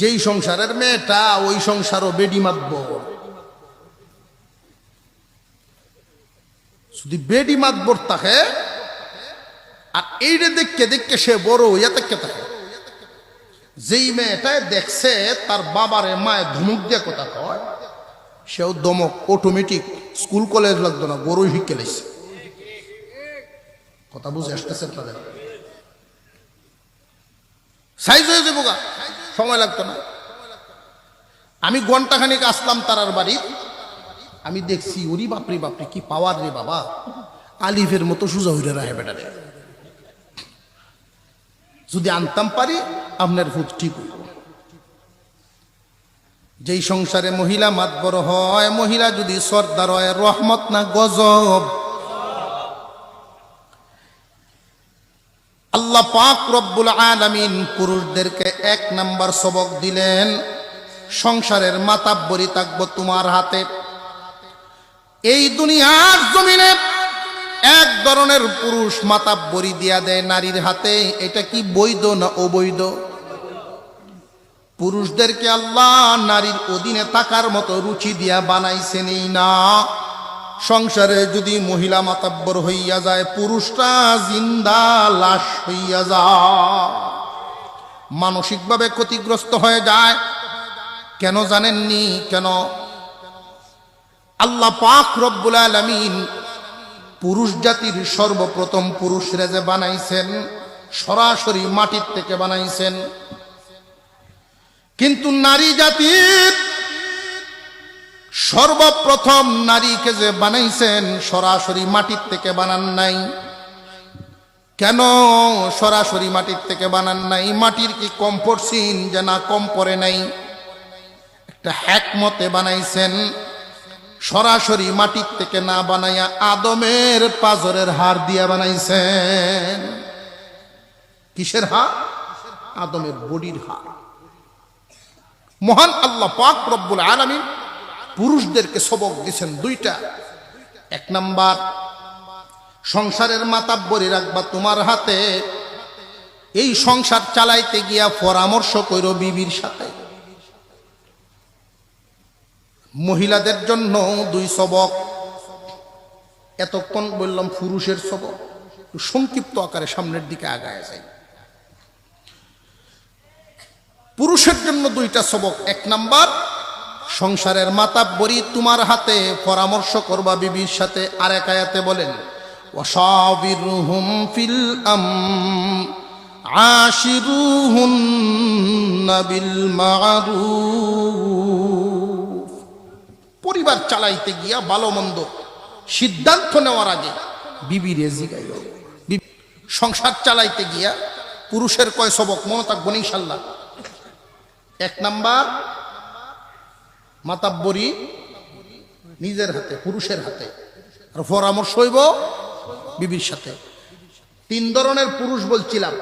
যেই সংসারের মেয়েটা, ওই সংসারও বেডি মাতব। যদি বেডি মাতবর থাকে আর এইটা দেখকে দেখকে সে বড় হইয়া দেখকে থাকে যেই মেয়েটায় দেখছে, তার বাবারে মায়ের ধমক দিয়ে কথা কয়, সেও দমক অটোমেটিক স্কুল কলেজ লাগতো না বড়ই শিখে লাইছে। কথা বুঝে আসতেছে আপনাদের সাইজ হয়ে যাব গা। সময় লাগতো না। আমি ঘন্টাখানিক আসলাম তারার বাড়ি। আমি দেখছি, ওরি বাপরি বাপরি, কি পাওয়ার রে বাবা। আলিফের মতো সুজা হইরে রাহে বেটারে। যদি আনতাম পারি, আপনার ভূত ঠিক যেই সংসারে মহিলা মাত বড় হয়, মহিলা যদি সর্দার হয়, রহমত না গজব। আল্লাহ পাক রব্বুল আলামিন পুরুষদেরকে এক নাম্বার সবক দিলেন, সংসারের মাতাব্বরি থাকব তোমার হাতে। এই দুনিয়ার জমিনে এক ধরনের পুরুষ মাতাব্বরি দিয়া দেয় নারীর হাতে, এটা কি বৈধ না অবৈধ? পুরুষদেরকে আল্লাহ নারীর অধীনে থাকার মতো রুচি দিয়া বানাইছেন এই না। সংসারে যদি মহিলা মাতাব্বর হইয়া যায়, পুরুষটা জিন্দা লাশ হইয়া যায়। মানসিকভাবে ক্ষতিগ্রস্ত হয়ে যায়। কেন জানেননি? কেন? আল্লাহ পাক রব্বুল আলামিন পুরুষ জাতির সর্বপ্রথম পুরুষরা যে বানাইছেন, সরাসরি মাটির থেকে বানাইছেন। কিন্তু নারী জাতির সর্বপ্রথম নারীকে যে বানাইছেন, সরাসরি মাটির থেকে বানান নাই। কেন সরাসরি মাটির থেকে বানান নাই? মাটির কি কম পড়ছিন যে না, কম পড়ে নাই। একটা হ্যাকমতে বানাইছেন, সরাসরি মাটির থেকে না বানাইয়া আদমের পাজরের হার দিয়া বানাইছেন। কিসের হার আদমের বডির হার মহান আল্লাহ পাক রব্বুল আলামিন পুরুষদেরকে সবক দিছেন দুইটা। এক নাম্বার, সংসারের মাতাব্বরি রাখবা তোমার হাতে। এই সংসার চালাইতে গিয়া পরামর্শ কইর বিবির সাথে। মহিলাদের জন্য দুই সবক। এতক্ষণ বললাম পুরুষের সবক। সংক্ষিপ্ত আকারে সামনের দিকে আগায় যায় পুরুষের জন্য দুইটা সবক। এক নাম্বার সংসারের মাতা মাতাব্বরি তোমার হাতে পরামর্শ করবা বিবির সাথে আর এক আয়াতে বলেন ফিল আম পরিবার চালাইতে গিয়া ভালো মন্দ সিদ্ধান্ত নেওয়ার আগে বিবি রেজি সংসার চালাইতে গিয়া পুরুষের কয় সবক মনে থাকব এক নাম্বার মাতাব্বরি নিজের হাতে, পুরুষের হাতে। আর পরামর্শ হইব বিবির সাথে। তিন ধরনের পুরুষ বলছিলাম।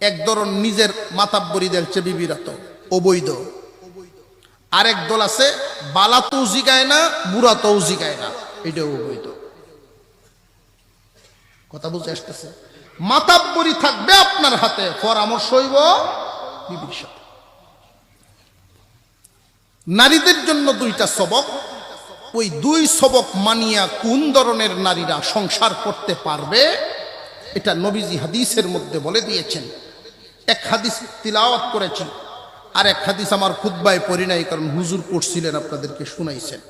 এক ধরন নিজের মাতাব্বরি দেখছে বিবির হাত, অবৈধ। আরেক দল আছে বালা তো জিগায় না বুড়া তো জিগায় না। এটাও অবৈধ। কথা বুঝে আসতেছে। মাতাব্বরি থাকবে আপনার হাতে, পরামর্শ হইব বিবির সাথে। নারীদের জন্য দুইটা সবক। ওই দুই সবক মানিয়া কোন ধরনের নারীরা সংসার করতে পারবে, এটা নবীজি হাদিসের মধ্যে বলে দিয়েছেন। এক হাদিস তিলাওয়াত করেছি, আর এক হাদিস আমার খুদ্বায় পড়ি নাই, কারণ হুজুর করছিলেন আপনাদেরকে শুনাইছেন।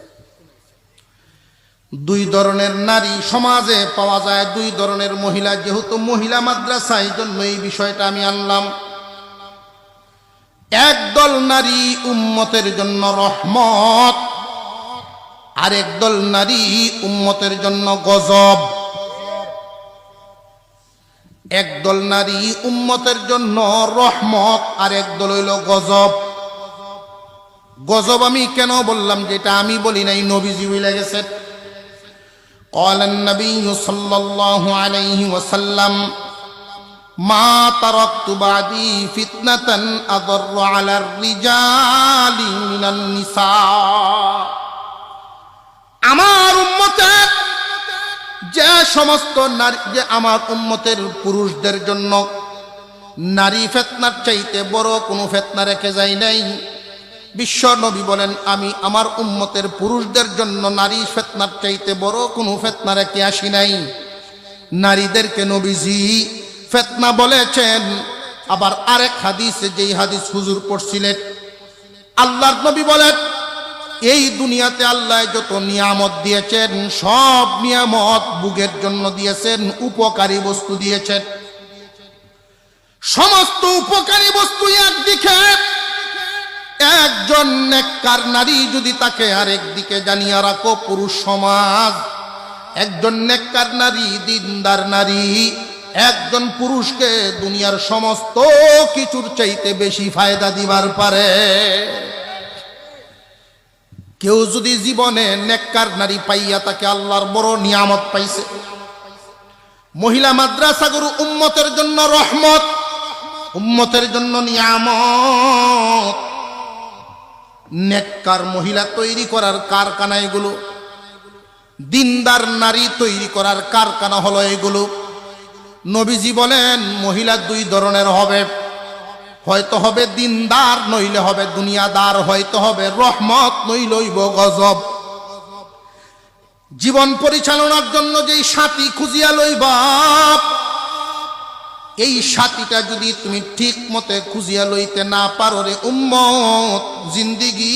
দুই ধরনের নারী সমাজে পাওয়া যায়, দুই ধরনের মহিলা, যেহেতু মহিলা মাদ্রাসা, এই জন্য এই বিষয়টা আমি আনলাম। একদল নারী উম্মতের জন্য রহমত আরেক দল নারী উম্মতের জন্য গজব একদল নারী উম্মতের জন্য রহমত আর একদল হইল গজব গজব আমি কেন বললাম যেটা আমি বলি নাই নবীজি হইলে গেছে قال النبي صلى الله عليه وسلم ما تركت بعدي فتنة أضر على الرجال من النساء আমার উম্মতের যে সমস্ত নারী যে আমার উম্মতের পুরুষদের জন্য নারী ফেতনার চাইতে বড় কোনো ফেতনা রেখে যায় নাই বিশ্ব নবী বলেন আমি আমার উম্মতের পুরুষদের জন্য নারী ফেতনার চাইতে বড় কোনো ফেতনা রেখে আসি নাই নারীদেরকে নবীজি ফেতনা বলেছেন। আবার আরেক হাদিসে যেই হাদিস হুজুর পড়ছিলেন, আল্লাহর নবী বলেন, এই দুনিয়াতে আল্লাহ যত নিয়ামত দিয়েছেন, সব নিয়ামত বুগের জন্য দিয়েছেন, উপকারী বস্তু দিয়েছেন। সমস্ত উপকারী বস্তু একদিকে, একজন নেককার নারী যদি তাকে আরেক দিকে জানিয়ে রাখো, পুরুষ সমাজ, একজন নেককার নারী, দিনদার নারী একজন পুরুষকে দুনিয়ার সমস্ত কিছুর চাইতে বেশি ফায়দা দিবার পারে। কেউ যদি জীবনে নেককার নারী পাইয়া তাকে আল্লাহর বড় নিয়ামত পাইছে। মহিলা মাদ্রাসাগুরু উম্মতের জন্য রহমত, উম্মতের জন্য নিয়ামত। নেককার মহিলা তৈরি করার কারখানা এগুলো, দিনদার নারী তৈরি করার কারখানা হলো এগুলো। নবীজি বলেন, মহিলা দুই ধরনের হবে। হয়তো হবে দিনদার, নইলে হবে দুনিয়াদার, হয়তো হবে রহমত নইলইব গজব। জীবন পরিচালনার জন্য যেই সাথী খুঁজিয়া লইবা, এই সাথীটা যদি তুমি ঠিক মতে খুঁজিয়া লইতে না পারো রে উম্মত, জিন্দিগি